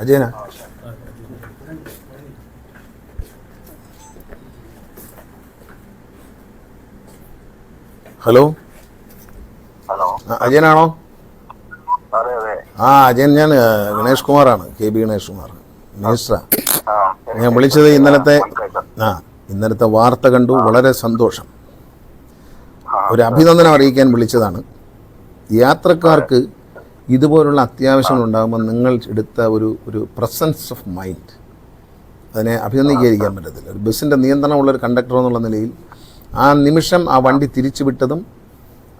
അജയന? Hello? അജയനാണോ? ആ അജയൻ ഞാൻ ഗണേഷ് കുമാറാണ് കെ ബി ഗണേഷ് കുമാർ മിനിസ്റ്ററാ. ഞാൻ വിളിച്ചത് ഇന്നലത്തെ ആ ഇന്നലത്തെ വാർത്ത കണ്ടു വളരെ സന്തോഷം. ഒരു അഭിനന്ദനം അറിയിക്കാൻ വിളിച്ചതാണ്. യാത്രക്കാർക്ക് ഇതുപോലുള്ള അത്യാവശ്യങ്ങൾ ഉണ്ടാകുമ്പോൾ നിങ്ങൾ എടുത്ത ഒരു ഒരു പ്രസൻസ് ഓഫ് മൈൻഡ് അതിനെ അഭിനന്ദിക്കാതിരിക്കാൻ പറ്റത്തില്ല. ഒരു ബസ്സിന്റെ നിയന്ത്രണമുള്ള ഒരു കണ്ടക്ടർ എന്നുള്ള നിലയിൽ ആ നിമിഷം ആ വണ്ടി തിരിച്ചു വിട്ടതും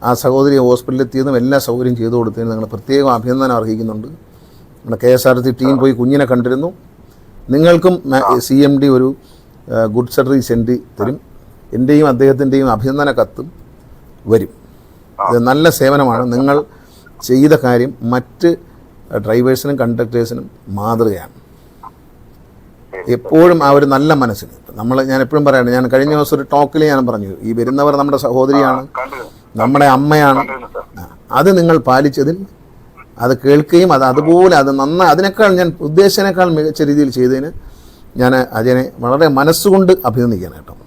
ആ സഹോദരി ഹോസ്പിറ്റലിൽ എത്തിയതും എല്ലാ സൗകര്യം ചെയ്തു കൊടുത്തതിന് നിങ്ങൾ പ്രത്യേകം അഭിനന്ദനം അർഹിക്കുന്നുണ്ട്. നമ്മുടെ K S R T team പോയി കുഞ്ഞിനെ കണ്ടിരുന്നു. നിങ്ങൾക്കും സി എം ഡി ഒരു ഗുഡ് സർവീസ് എൻട്രി തരും. എന്റെയും അദ്ദേഹത്തിന്റെയും അഭിനന്ദന കത്തും വരും. ഇത് നല്ല സേവനമാണ്. നിങ്ങൾ ചെയ്ത കാര്യം മറ്റ് ഡ്രൈവേഴ്സിനും കണ്ടക്ടേഴ്സിനും മാതൃകയാണ്. എപ്പോഴും ആ ഒരു നല്ല മനസ്സിന്. നമ്മൾ ഞാൻ എപ്പോഴും പറയണം ഞാൻ കഴിഞ്ഞ ദിവസം ഒരു ടോക്കിൽ ഞാൻ പറഞ്ഞു ഈ വരുന്നവർ നമ്മുടെ സഹോദരിയാണ് നമ്മുടെ അമ്മയാണ്. അത് നിങ്ങൾ പാലിച്ചതിൽ അത് കേൾക്കുകയും അത് അതുപോലെ അത് നന്ന അതിനേക്കാൾ ഞാൻ ഉദ്ദേശിച്ചതിനേക്കാൾ മികച്ച രീതിയിൽ ചെയ്തതിന് ഞാൻ അജയനെ വളരെ മനസ്സുകൊണ്ട് അഭിനന്ദിക്കാനായിട്ടോ കേട്ടോ.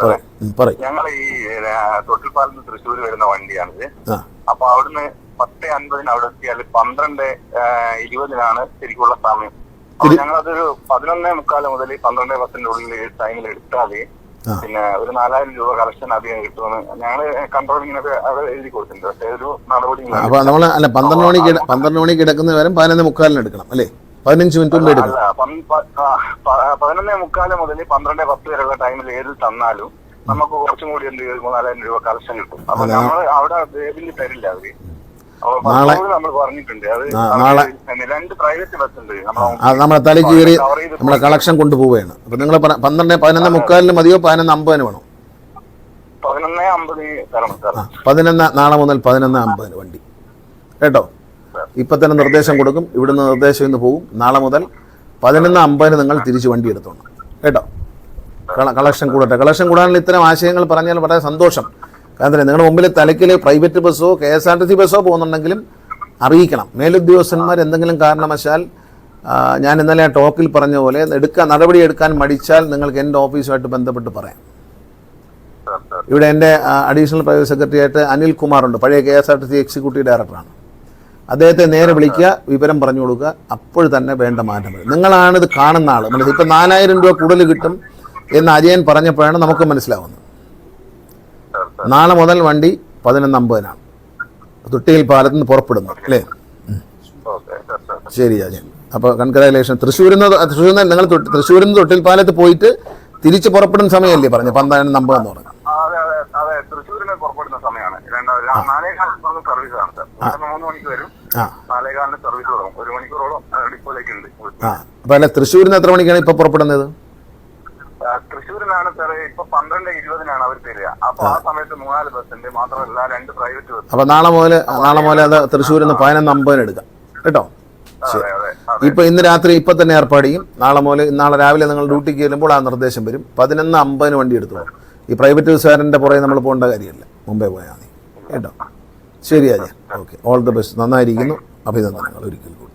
പറയ്. പറയും. ഞങ്ങൾ ഈ തൊട്ടിൽപ്പാലത്ത് തൃശ്ശൂർ വരുന്ന വണ്ടിയാണിത്. അപ്പൊ അവിടുന്ന് പത്ത് അൻപതിന് അവിടെ എത്തിയാൽ പന്ത്രണ്ട് ഇരുപതിനാണ് ശരിക്കുള്ള സമയം. അപ്പൊ തിരി- ഞങ്ങളതൊരു പതിനൊന്നേ മുക്കാൽ മുതൽ പന്ത്രണ്ട് പത്തിന്റെ ഉള്ളിൽ ടൈമിൽ എടുത്താൽ പിന്നെ ഒരു നാലായിരം രൂപ കളക്ഷൻ അധികം കിട്ടുമെന്ന് ഞങ്ങൾ കൺട്രോളിങ്ങിനൊക്കെ അവിടെ എഴുതി കൊടുത്തിട്ടുണ്ട്. പക്ഷേ ഒരു നടപടി അപ്പോൾ നമ്മൾ അല്ല പന്ത്രണ്ട് മണിക്ക് ഇട- പന്ത്രണ്ട് മണിക്ക് കിടക്കുന്ന വരെ പതിനൊന്ന് മുക്കാലിന് എടുക്കണം അല്ലേ? പതിനഞ്ച് മിനിറ്റ് മുമ്പ് എടുക്കണം. പതിനൊന്നേ മുക്കാൽ മുതൽ പന്ത്രണ്ടേ പത്ത് വരെയുള്ള ടൈമിൽ ഏത് തന്നാലും നമുക്ക് കുറച്ചും കൂടി എന്ത് മൂന്നാലായിരം രൂപ കളക്ഷൻ കിട്ടും. അപ്പൊ നമ്മൾ അവിടെ ബേബിന് തരില്ല അവർ അപ്പൊ നാളെ- നമ്മളെ തലയ്ക്ക് കയറി നമ്മളെ കളക്ഷൻ കൊണ്ടുപോവുകയാണ് അപ്പോൾ നിങ്ങൾ പന്ത്രണ്ട് പതിനൊന്ന് മുക്കാലിന് മതിയോ? പതിനൊന്ന് അമ്പതിന് വേണോ? പതിനൊന്നേ നാളെ മുതൽ പതിനൊന്ന് അമ്പതിന് വണ്ടി. കേട്ടോ? ഇപ്പം തന്നെ നിർദ്ദേശം കൊടുക്കും. ഇവിടുന്ന് നിർദ്ദേശം ഇന്ന് പോകും നാളെ മുതൽ പതിനൊന്ന് അമ്പതിന് നിങ്ങൾ തിരിച്ച് വണ്ടി എടുത്തോണം. കേട്ടോ? കളക്ഷൻ കൂടട്ടെ. കളക്ഷൻ കൂടാനുള്ള ഇത്തരം ആശയങ്ങൾ പറഞ്ഞാൽ വളരെ സന്തോഷം. കാരണം നിങ്ങളുടെ മുമ്പിൽ തലക്കിൽ private ബസ്സോ K S R T C ബസ്സോ പോകുന്നുണ്ടെങ്കിലും അറിയിക്കണം. മേലുദ്യോഗസ്ഥന്മാർ എന്തെങ്കിലും കാരണവശാൽ ഞാൻ ഇന്നലെ ടോക്കിൽ പറഞ്ഞ പോലെ എടുക്കാൻ നടപടി എടുക്കാൻ മടിച്ചാൽ നിങ്ങൾക്ക് എന്റെ ഓഫീസുമായിട്ട് ബന്ധപ്പെട്ട് പറയാം. ഇവിടെ എന്റെ അഡീഷണൽ പ്രൈവറ്റ് സെക്രട്ടറി ആയിട്ട് അനിൽ കുമാർ ഉണ്ട് പഴയ K S R T C executive ഡയറക്ടറാണ് അദ്ദേഹത്തെ നേരെ വിളിക്കുക വിവരം പറഞ്ഞു കൊടുക്കുക. അപ്പോൾ തന്നെ വേണ്ട മാറ്റം നിങ്ങളാണിത് കാണുന്ന ആൾ ഇപ്പം നാലായിരം രൂപ കൂടുതൽ കിട്ടും. എന്ന് അജയൻ പറഞ്ഞപ്പോഴാണ് നമുക്ക് മനസ്സിലാവുന്നത്. നാളെ മുതൽ വണ്ടി പതിനൊന്ന് അമ്പതിനാണ്. തുട്ടിയിൽ പാലത്ത് നിന്ന് പുറപ്പെടുന്നു അല്ലേ? ശരി അജയൻ അപ്പോൾ കൺഗ്രാലേഷൻ തൃശ്ശൂരിൽ നിന്ന് തൃശ്ശൂരിൽ നിന്ന് നിങ്ങൾ തൃശ്ശൂരിൽ നിന്ന് തൊട്ടിൽ പാലത്ത് പോയിട്ട് തിരിച്ച് പുറപ്പെടുന്ന സമയമല്ലേ പറഞ്ഞു പന്ത്രണ്ട് നമ്പർ എന്ന് പറഞ്ഞു അപ്പൊ തൃശ്ശൂരിന് അല്ല തൃശ്ശൂരിൽ നിന്ന് എത്ര മണിക്കാണ് ഇപ്പൊ പുറപ്പെടുന്നത്? തൃശ്ശൂരിനാണ് സാറേ ഇപ്പൊ പന്ത്രണ്ട് ഇരുപതിനാണ് അവർ തരിക. അപ്പൊ ആ സമയത്ത് മൂന്നാൽ ബസ് ഉണ്ട് മാത്രമല്ല രണ്ട് പ്രൈവറ്റ് ബസ് അപ്പൊ നാളെ മുതൽ നാളെ മുതൽ അത് തൃശ്ശൂരിൽ നിന്ന് പതിനൊന്ന് അമ്പതിന് എടുക്കാം. കേട്ടോ? ഇപ്പൊ ഇന്ന് രാത്രി ഇപ്പൊ തന്നെ ഏർപ്പാട് ചെയ്യും. നാളെ മുതൽ നാളെ രാവിലെ നിങ്ങൾ ഡ്യൂട്ടിക്ക് ചെല്ലുമ്പോൾ ആ നിർദ്ദേശം വരും. പതിനൊന്ന് അമ്പതിന് വണ്ടി എടുത്തു ഈ പ്രൈവറ്റ് ബസ്സുകാരന്റെ പുറകെ നമ്മൾ പോകേണ്ട കാര്യമില്ല. മുംബൈ പോയാൽ മതി. കേട്ടോ? ശരി Ajay okay all the best നന്നായിരിക്കുന്നു. അഭിനന്ദനങ്ങൾ. ഒരിക്കൽ കൂടി.